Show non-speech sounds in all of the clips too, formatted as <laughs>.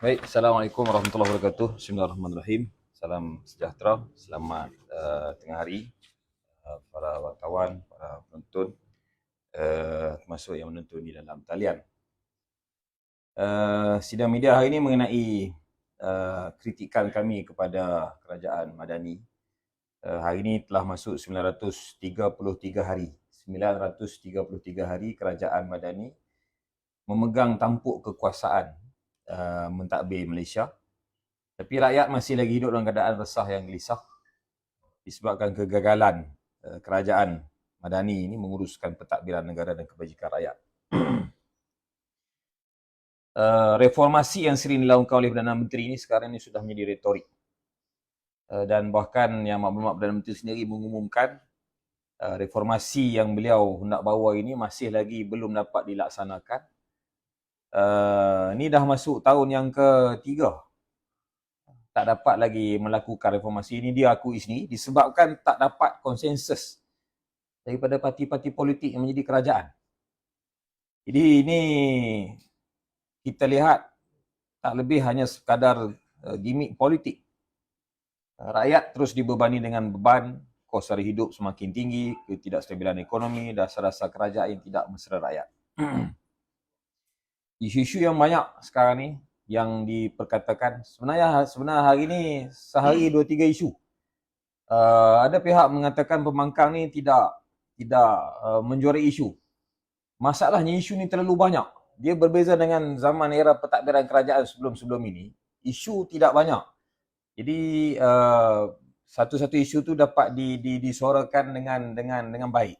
Baik, Assalamualaikum warahmatullahi wabarakatuh. Bismillahirrahmanirrahim. Salam sejahtera, selamat uh, tengah hari uh, para wartawan, para penonton, uh, termasuk yang menonton di dalam talian. Uh, sidang media hari ini mengenai uh, kritikan kami kepada kerajaan Madani. Uh, hari ini telah masuk 933 hari. 933 hari kerajaan Madani memegang tampuk kekuasaan uh, mentadbir Malaysia. Tapi rakyat masih lagi hidup dalam keadaan resah yang gelisah disebabkan kegagalan uh, kerajaan Madani ini menguruskan pentadbiran negara dan kebajikan rakyat. <clears throat> uh, reformasi yang sering dilakukan oleh Perdana Menteri ini sekarang ini sudah menjadi retorik. Uh, dan bahkan yang maklumat Perdana Menteri sendiri mengumumkan uh, reformasi yang beliau nak bawa ini masih lagi belum dapat dilaksanakan uh, ni dah masuk tahun yang ketiga tak dapat lagi melakukan reformasi ini dia akui sendiri disebabkan tak dapat konsensus daripada parti-parti politik yang menjadi kerajaan. Jadi ini kita lihat tak lebih hanya sekadar uh, gimmick politik. Rakyat terus dibebani dengan beban kos hari hidup semakin tinggi, ketidakstabilan ekonomi, dasar-dasar kerajaan yang tidak mesra rakyat. <clears throat> isu-isu yang banyak sekarang ni yang diperkatakan sebenarnya sebenarnya hari ni sehari dua tiga isu. Uh, ada pihak mengatakan pembangkang ni tidak tidak uh, menjuarai isu. Masalahnya isu ni terlalu banyak. Dia berbeza dengan zaman era pentadbiran kerajaan sebelum-sebelum ini. Isu tidak banyak. Jadi uh, satu-satu isu tu dapat di, di, disuarakan dengan dengan dengan baik.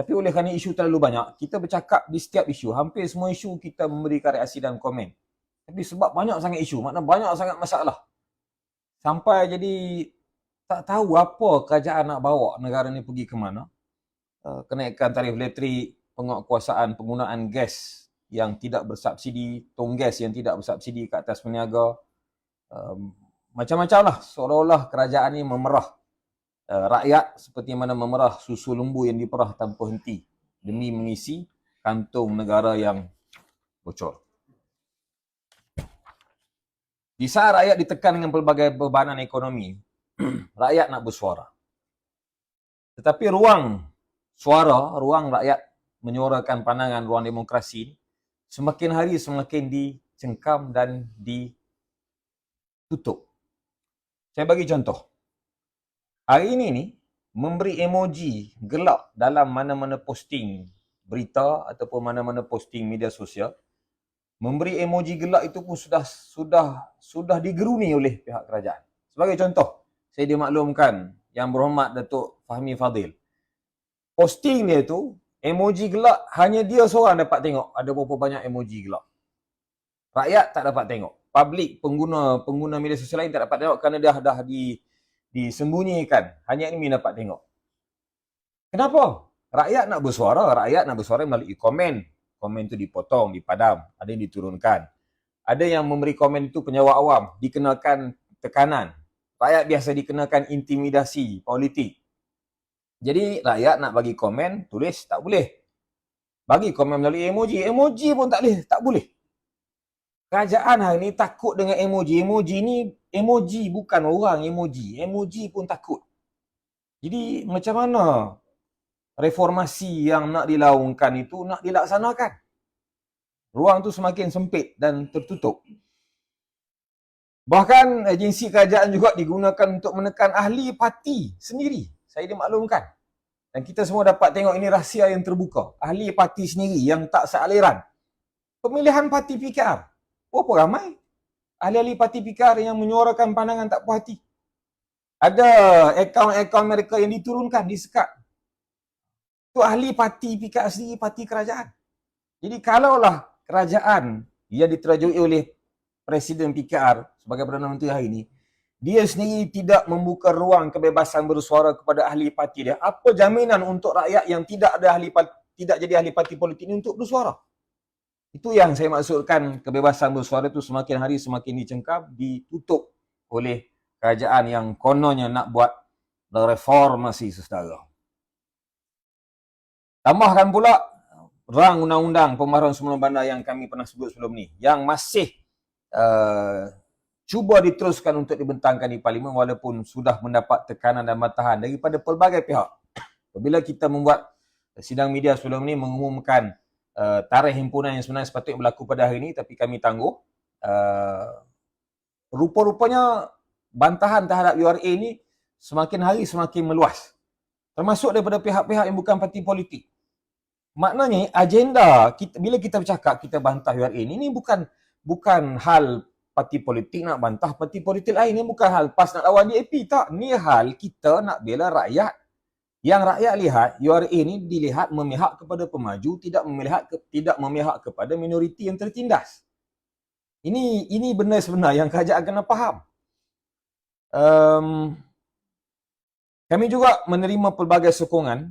Tapi oleh kerana isu terlalu banyak, kita bercakap di setiap isu. Hampir semua isu kita memberikan reaksi dan komen. Tapi sebab banyak sangat isu, makna banyak sangat masalah. Sampai jadi tak tahu apa kerajaan nak bawa negara ni pergi ke mana. Uh, kenaikan tarif elektrik, penguatkuasaan penggunaan gas yang tidak bersubsidi, tong gas yang tidak bersubsidi ke atas peniaga. Um, macam-macam lah, seolah-olah kerajaan ni memerah uh, rakyat seperti mana memerah susu lembu yang diperah tanpa henti demi mengisi kantung negara yang bocor. Di saat rakyat ditekan dengan pelbagai bebanan ekonomi, <clears throat> rakyat nak bersuara. Tetapi ruang suara, ruang rakyat menyuarakan pandangan ruang demokrasi semakin hari semakin dicengkam dan ditutup. Saya bagi contoh hari ini ni memberi emoji gelap dalam mana-mana posting berita ataupun mana-mana posting media sosial memberi emoji gelap itu pun sudah sudah sudah digeruni oleh pihak kerajaan. Sebagai contoh saya dimaklumkan yang berhormat Datuk Fahmi Fadil. Posting dia tu emoji gelap hanya dia seorang dapat tengok. Ada berapa banyak emoji gelap rakyat tak dapat tengok. Public pengguna pengguna media sosial lain tak dapat tengok kerana dah dah di disembunyikan. Hanya ini dapat tengok. Kenapa? Rakyat nak bersuara, rakyat nak bersuara melalui komen. Komen itu dipotong, dipadam, ada yang diturunkan. Ada yang memberi komen itu penyewa awam, dikenakan tekanan. Rakyat biasa dikenakan intimidasi politik. Jadi rakyat nak bagi komen, tulis tak boleh. Bagi komen melalui emoji, emoji pun tak boleh, tak boleh. Kerajaan hari ni takut dengan emoji. Emoji ni emoji bukan orang emoji. Emoji pun takut. Jadi macam mana reformasi yang nak dilaungkan itu nak dilaksanakan? Ruang tu semakin sempit dan tertutup. Bahkan agensi kerajaan juga digunakan untuk menekan ahli parti sendiri. Saya dimaklumkan. Dan kita semua dapat tengok ini rahsia yang terbuka. Ahli parti sendiri yang tak sealiran. Pemilihan parti PKR. Berapa ramai ahli-ahli parti PKR yang menyuarakan pandangan tak puas hati. Ada akaun-akaun mereka yang diturunkan, disekat. Itu ahli parti PKR sendiri, parti kerajaan. Jadi kalaulah kerajaan yang diterajui oleh Presiden PKR sebagai Perdana Menteri hari ini, dia sendiri tidak membuka ruang kebebasan bersuara kepada ahli parti dia. Apa jaminan untuk rakyat yang tidak ada ahli tidak jadi ahli parti politik ini untuk bersuara? Itu yang saya maksudkan kebebasan bersuara itu semakin hari semakin dicengkap, ditutup oleh kerajaan yang kononnya nak buat reformasi sesetara. Tambahkan pula rang undang-undang pembaharuan semula bandar yang kami pernah sebut sebelum ni yang masih uh, cuba diteruskan untuk dibentangkan di parlimen walaupun sudah mendapat tekanan dan matahan daripada pelbagai pihak. Apabila kita membuat sidang media sebelum ini mengumumkan uh, tarikh himpunan yang sebenarnya sepatutnya berlaku pada hari ini tapi kami tangguh. Uh, rupa-rupanya bantahan terhadap URA ini semakin hari semakin meluas. Termasuk daripada pihak-pihak yang bukan parti politik. Maknanya agenda kita bila kita bercakap kita bantah URA ini ini bukan bukan hal parti politik nak bantah parti politik lain ni bukan hal PAS nak lawan DAP tak ni hal kita nak bela rakyat yang rakyat lihat URA ni dilihat memihak kepada pemaju tidak memihak ke, tidak memihak kepada minoriti yang tertindas ini ini benda sebenar yang kerajaan kena faham um, kami juga menerima pelbagai sokongan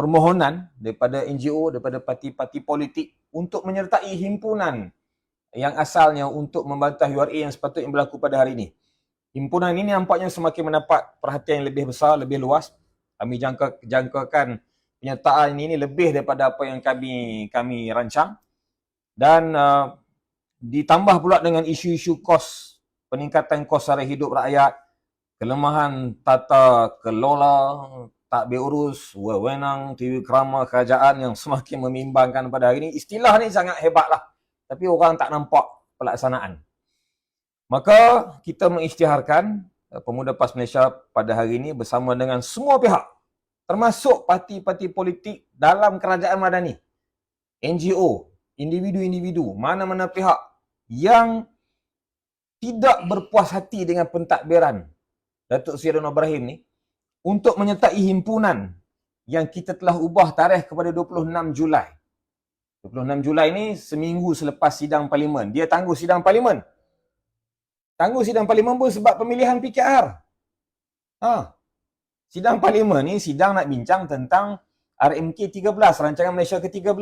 permohonan daripada NGO daripada parti-parti politik untuk menyertai himpunan yang asalnya untuk membantah URA yang sepatutnya berlaku pada hari ini. Himpunan ini nampaknya semakin mendapat perhatian yang lebih besar, lebih luas. Kami jangka, jangkakan penyertaan ini lebih daripada apa yang kami kami rancang. Dan uh, ditambah pula dengan isu-isu kos, peningkatan kos sara hidup rakyat, kelemahan tata kelola, tak berurus, wewenang, TV kerama kerajaan yang semakin membimbangkan pada hari ini. Istilah ni sangat hebatlah tapi orang tak nampak pelaksanaan. Maka kita mengisytiharkan Pemuda PAS Malaysia pada hari ini bersama dengan semua pihak termasuk parti-parti politik dalam kerajaan madani, NGO, individu-individu, mana-mana pihak yang tidak berpuas hati dengan pentadbiran Datuk Seri Anwar Ibrahim ni untuk menyertai himpunan yang kita telah ubah tarikh kepada 26 Julai 26 Julai ni seminggu selepas sidang parlimen. Dia tangguh sidang parlimen. Tangguh sidang parlimen pun sebab pemilihan PKR. Ha. Sidang parlimen ni sidang nak bincang tentang RMK 13, Rancangan Malaysia ke-13.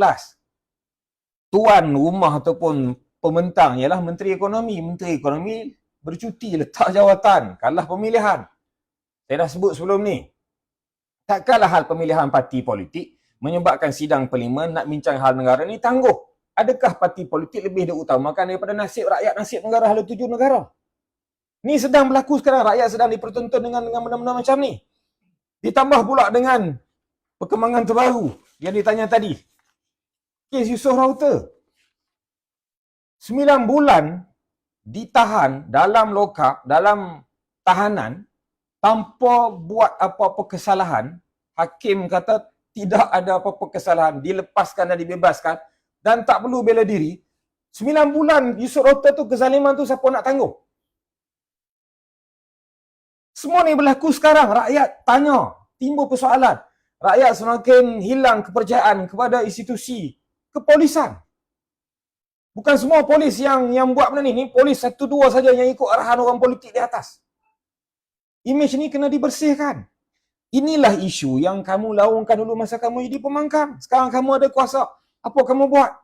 Tuan rumah ataupun pementang ialah Menteri Ekonomi. Menteri Ekonomi bercuti letak jawatan, kalah pemilihan. Saya dah sebut sebelum ni. Tak kalah hal pemilihan parti politik, menyebabkan sidang parlimen nak bincang hal negara ni tangguh. Adakah parti politik lebih diutamakan daripada nasib rakyat, nasib negara hala tujuh negara? Ni sedang berlaku sekarang. Rakyat sedang dipertuntut dengan dengan benda-benda macam ni. Ditambah pula dengan perkembangan terbaru yang ditanya tadi. Kes Yusof Rauter. Sembilan bulan ditahan dalam lokap, dalam tahanan tanpa buat apa-apa kesalahan. Hakim kata tidak ada apa-apa kesalahan, dilepaskan dan dibebaskan dan tak perlu bela diri, sembilan bulan Yusuf Rota tu kezaliman tu siapa nak tangguh? Semua ni berlaku sekarang. Rakyat tanya, timbul persoalan. Rakyat semakin hilang kepercayaan kepada institusi kepolisan. Bukan semua polis yang yang buat benda ni. Ni polis satu dua saja yang ikut arahan orang politik di atas. Image ni kena dibersihkan. Inilah isu yang kamu laungkan dulu masa kamu jadi pemangkam. Sekarang kamu ada kuasa. Apa kamu buat?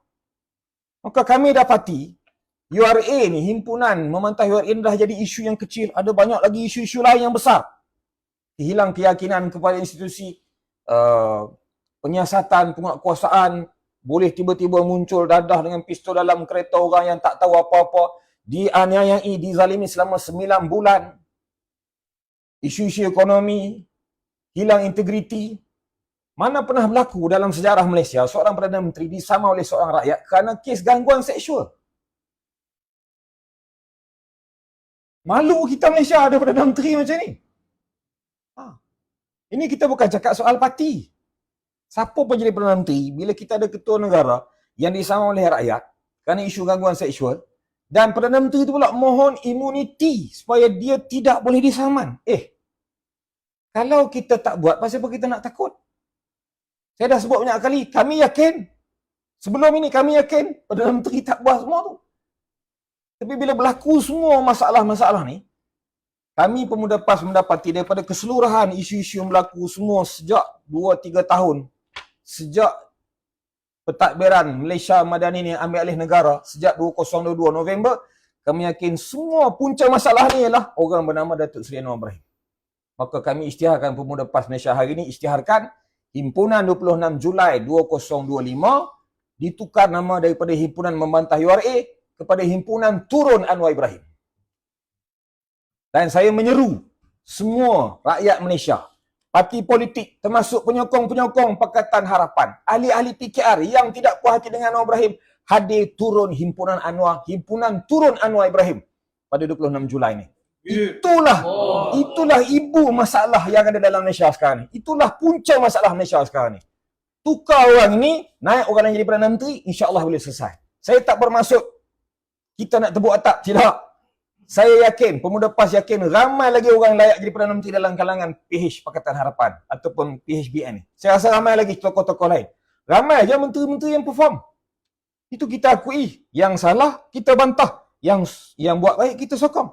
Maka kami dapati URA ni, himpunan memantah URA ni dah jadi isu yang kecil. Ada banyak lagi isu-isu lain yang besar. Hilang keyakinan kepada institusi uh, penyiasatan, penguatkuasaan. Boleh tiba-tiba muncul dadah dengan pistol dalam kereta orang yang tak tahu apa-apa. Dianiayai, dizalimi selama 9 bulan. Isu-isu ekonomi, hilang integriti. Mana pernah berlaku dalam sejarah Malaysia seorang Perdana Menteri disama oleh seorang rakyat kerana kes gangguan seksual. Malu kita Malaysia ada Perdana Menteri macam ni. Ha. Ini kita bukan cakap soal parti. Siapa pun jadi Perdana Menteri, bila kita ada ketua negara yang disama oleh rakyat kerana isu gangguan seksual, dan Perdana Menteri itu pula mohon imuniti supaya dia tidak boleh disaman. Eh, kalau kita tak buat, pasal apa kita nak takut? Saya dah sebut banyak kali, kami yakin. Sebelum ini kami yakin Perdana Menteri tak buat semua tu. Tapi bila berlaku semua masalah-masalah ni, kami pemuda PAS mendapati daripada keseluruhan isu-isu yang berlaku semua sejak 2-3 tahun, sejak pentadbiran Malaysia Madani ni ambil alih negara sejak 2022 November, kami yakin semua punca masalah ni ialah orang bernama Datuk Seri Anwar Ibrahim. Maka kami isytiharkan Pemuda PAS Malaysia hari ini isytiharkan Himpunan 26 Julai 2025 ditukar nama daripada Himpunan Membantah URA kepada himpunan turun Anwar Ibrahim. Dan saya menyeru semua rakyat Malaysia, parti politik termasuk penyokong-penyokong Pakatan Harapan, ahli-ahli PKR yang tidak puas hati dengan Anwar Ibrahim, hadir turun himpunan Anwar, himpunan turun Anwar Ibrahim pada 26 Julai ni. Itulah Oh. itulah ibu masalah yang ada dalam Malaysia sekarang ni. Itulah punca masalah Malaysia sekarang ni. Tukar orang ni, naik orang yang jadi Perdana Menteri, insya-Allah boleh selesai. Saya tak bermaksud kita nak tepuk atap, tidak. Saya yakin, pemuda PAS yakin ramai lagi orang layak jadi Perdana Menteri dalam kalangan PH Pakatan Harapan ataupun PHBN. Saya rasa ramai lagi tokoh-tokoh lain. Ramai je menteri-menteri yang perform. Itu kita akui. Yang salah, kita bantah. Yang yang buat baik, kita sokong.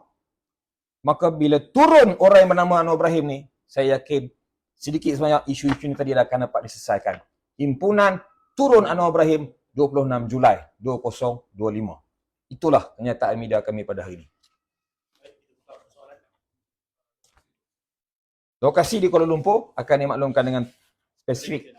Maka bila turun orang yang bernama Anwar Ibrahim ni, saya yakin sedikit sebanyak isu-isu ni tadi akan dapat diselesaikan. Himpunan turun Anwar Ibrahim 26 Julai 2025. Itulah kenyataan media kami pada hari ini. Lokasi di Kuala Lumpur akan dimaklumkan dengan spesifik.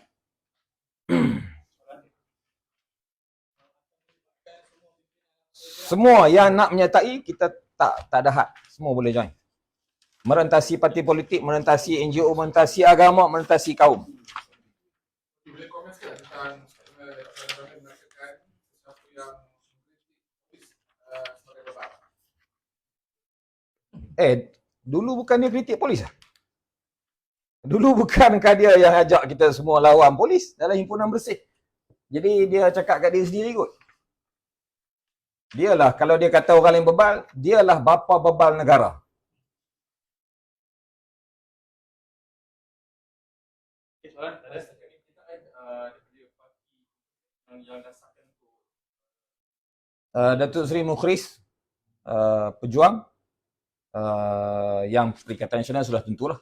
Semua yang nak menyertai, kita tak tak ada had. Semua boleh join. Merentasi parti politik, merentasi NGO, merentasi agama, merentasi kaum. Boleh komen tentang statement Dr. Ibrahim mengatakan sesuatu yang mengkritik uh, sebagai bebal. Eh, dulu bukan dia kritik polis ah? Dulu bukankah dia yang ajak kita semua lawan polis dalam himpunan bersih? Jadi dia cakap kat diri sendiri kot. Dialah, kalau dia kata orang lain bebal, dialah bapa bebal negara. Okay, soalan ada setakat ni kita kan uh, daripada parti yang yang dasarkan untuk Datuk Seri Mukhris, uh, pejuang, uh, yang Perikatan Nasional sudah tentulah.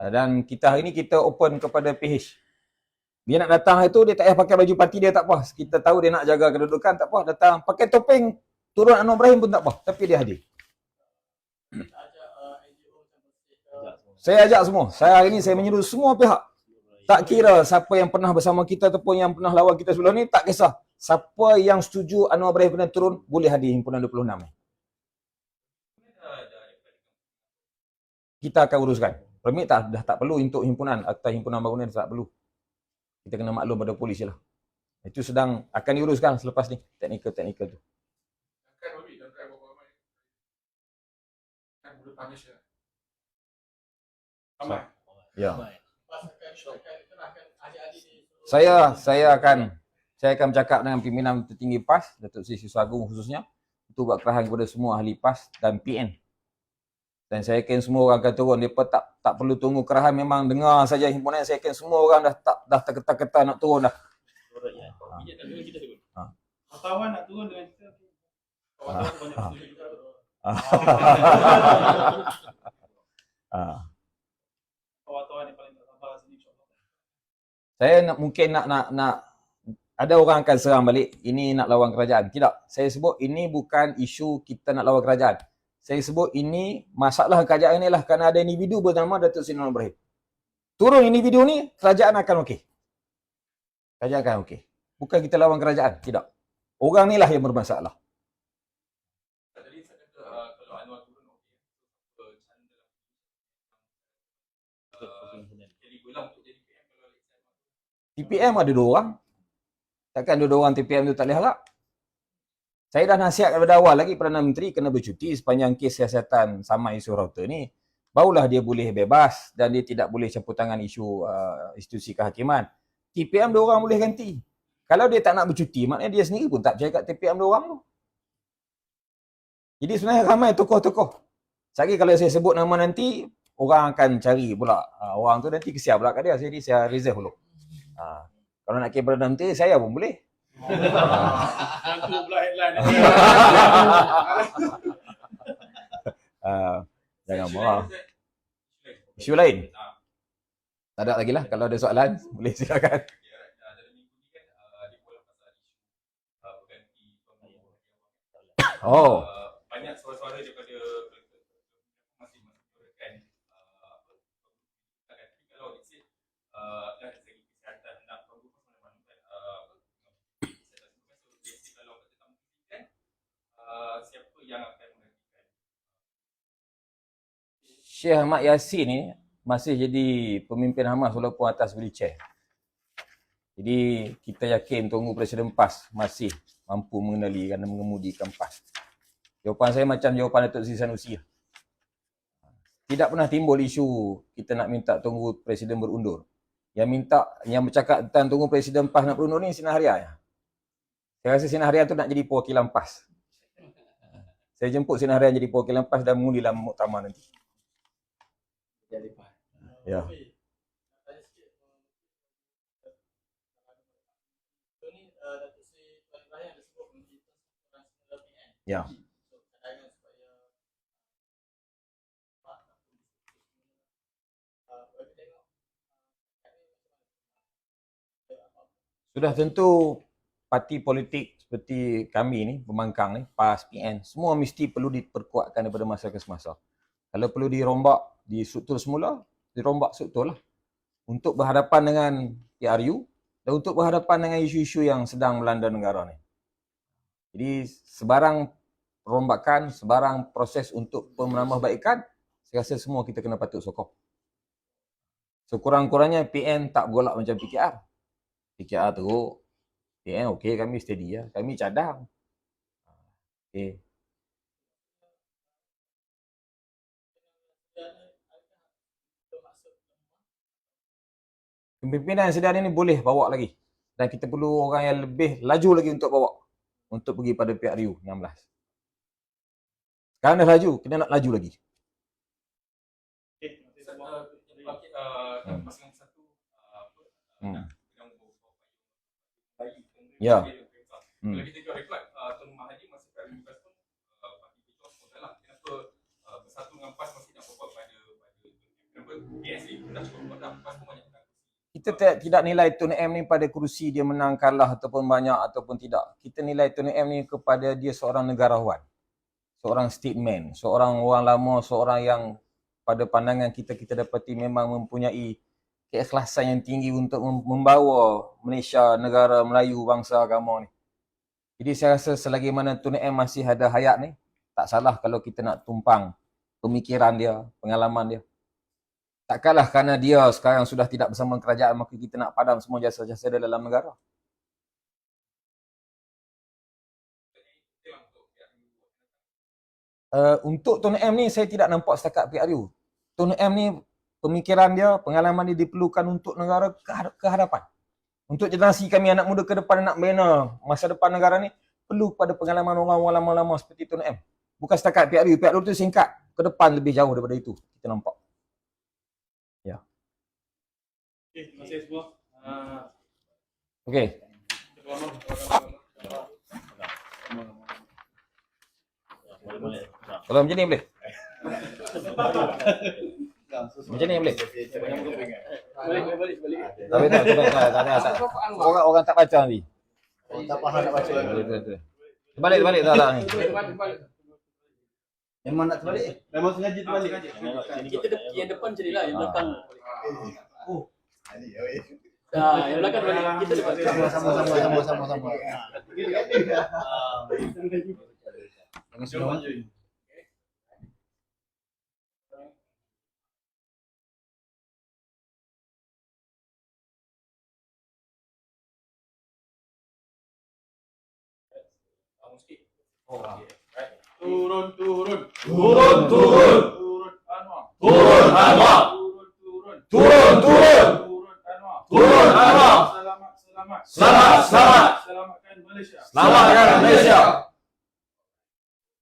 Uh, dan kita hari ni kita open kepada PH. Dia nak datang hari tu, dia tak payah pakai baju parti dia tak apa. Kita tahu dia nak jaga kedudukan, tak apa. Datang pakai topeng, turun Anwar Ibrahim pun tak apa. Tapi dia hadir. Saya ajak semua. Saya hari ni saya menyeru semua pihak. Tak kira siapa yang pernah bersama kita ataupun yang pernah lawan kita sebelum ni, tak kisah. Siapa yang setuju Anwar Ibrahim pernah turun, boleh hadir himpunan 26 ni. Kita akan uruskan. Permit tak, dah tak perlu untuk himpunan atau himpunan bangunan tak perlu. Kita kena maklum pada polis je lah. Itu sedang akan diuruskan selepas ni. Teknikal-teknikal tu. Punish ya. Ya. Saya saya akan saya akan bercakap dengan pimpinan tertinggi PAS, Datuk Seri Siswa Agung khususnya, untuk buat kerahan kepada semua ahli PAS dan PN. Dan saya yakin semua orang akan turun. Mereka tak tak perlu tunggu kerahan, memang dengar saja himpunan. Saya yakin semua orang dah tak dah terketar-ketar nak turun dah. Kita sebut. Ha. Wartawan nak turun dengan kita. Ha. <laughs> Ah. Saya nak mungkin nak nak nak ada orang akan serang balik ini nak lawan kerajaan. Tidak. Saya sebut ini bukan isu kita nak lawan kerajaan. Saya sebut ini masalah kerajaan ni lah kerana ada individu bernama Datuk Seri Nur Ibrahim. Turun individu ni, kerajaan akan okey. Kerajaan akan okey. Bukan kita lawan kerajaan. Tidak. Orang ni lah yang bermasalah. TPM ada dua orang. Takkan dua orang TPM tu tak boleh harap. Saya dah nasihat daripada awal lagi Perdana Menteri kena bercuti sepanjang kes siasatan sama isu router ni. Barulah dia boleh bebas dan dia tidak boleh campur tangan isu uh, institusi kehakiman. TPM dua orang boleh ganti. Kalau dia tak nak bercuti, maknanya dia sendiri pun tak percaya kat TPM dua orang tu. Jadi sebenarnya ramai tokoh-tokoh. Lagi kalau saya sebut nama nanti, orang akan cari pula. Uh, orang tu nanti kesian pula kat dia. Jadi saya reserve dulu. Uh, kalau nak kira Perdana Menteri, saya pun boleh. Nanti pula. Uh, jangan marah. lain. Isu lain? Tak ada lagi lah. Kalau ada soalan, <laughs> boleh silakan. okay, alright. Ah, dalam minggu ni kan uh, dia bola pasal isu uh, berganti pembunuh Oh, Uh, banyak suara-suara daripada masih mensuarakan uh, tapi kalau let's say uh, dari segi kesihatan nak pembunuh mana-mana kan uh, kesihatan so let's say kalau kita tak mungkin Syekh Ahmad Yassin ni masih jadi pemimpin Hamas walaupun atas wheelchair. Jadi kita yakin tunggu Presiden PAS masih mampu mengendalikan dan mengemudikan PAS. Jawapan saya macam jawapan Datuk Seri Sanusi. Tidak pernah timbul isu kita nak minta tunggu Presiden berundur. Yang minta, yang bercakap tentang tunggu Presiden PAS nak berundur ni Sinar Haria. Saya rasa Sinar Haria tu nak jadi perwakilan PAS. Saya jemput Sinar Haria jadi perwakilan PAS dan mengundi dalam muktamar nanti. Ya. Ya. Sudah tentu parti politik seperti kami ni, pembangkang ni, PAS, PN, semua mesti perlu diperkuatkan daripada masa ke semasa. Kalau perlu dirombak di struktur semula, dirombak struktur lah. Untuk berhadapan dengan PRU dan untuk berhadapan dengan isu-isu yang sedang melanda negara ni. Jadi sebarang perombakan, sebarang proses untuk penambahbaikan, saya rasa semua kita kena patut sokong. Sekurang-kurangnya PN tak bergolak macam PKR. PKR teruk, PN okey kami steady ya. Kami cadang. Okey. Kepimpinan yang sedia ni boleh bawa lagi. Dan kita perlu orang yang lebih laju lagi untuk bawa. Untuk pergi pada PRU 16. Sekarang dah laju, kena nak laju lagi. Okey, uh, Hmm. pasangan satu uh, apa Hmm. yang beberapa Ya. Kalau Hmm. kita jual rekod, uh, Tun Mahathir masa kat Universitas pun uh, bagi kita pun dalam kenapa uh, bersatu dengan PAS masih nak berbuat pada pada kenapa PS ni dah cukup kuat dah PAS pun banyak Kita tidak, tidak nilai Tun M ni pada kerusi dia menang kalah ataupun banyak ataupun tidak. Kita nilai Tun M ni kepada dia seorang negarawan. Seorang statesman, seorang orang lama, seorang yang pada pandangan kita kita dapati memang mempunyai keikhlasan yang tinggi untuk mem- membawa Malaysia, negara Melayu, bangsa agama ni. Jadi saya rasa selagi mana Tun M masih ada hayat ni, tak salah kalau kita nak tumpang pemikiran dia, pengalaman dia. Takkanlah kerana dia sekarang sudah tidak bersama kerajaan maka kita nak padam semua jasa-jasa dia dalam negara. Uh, untuk Tun M ni saya tidak nampak setakat PRU. Tun M ni pemikiran dia, pengalaman dia diperlukan untuk negara ke, had- ke hadapan. Untuk generasi kami anak muda ke depan nak bina masa depan negara ni perlu pada pengalaman orang-orang lama-lama seperti Tun M. Bukan setakat PRU. PRU tu singkat. Ke depan lebih jauh daripada itu. Kita nampak. Okey, terima kasih semua. Ah, Okey. Kalau macam ni boleh? Macam ni boleh? Balik, balik, balik. Tak boleh tak? Tak tak? Tak tak, tak. Orang orang tak baca. Oh, tak faham nak baca. Terbalik terbalik tak tak ni. Memang nak terbalik. Memang sengaja terbalik. Kita yang depan macam ni lah, yang belakang. Oi. Ah, yang belakang balik. Kita depan. Sama sama sama sama sama sama. Jangan sikit. Oh, okay. Right. Turun, turun. Turun, turun. Turun, Anwar. Turun, Anwar. Turun, turun. Turun, turun. Turun, Anwar. Turun, Anwar. Selamat, selamat. Selamat, selamat. Selamatkan Malaysia. Selamatkan Malaysia.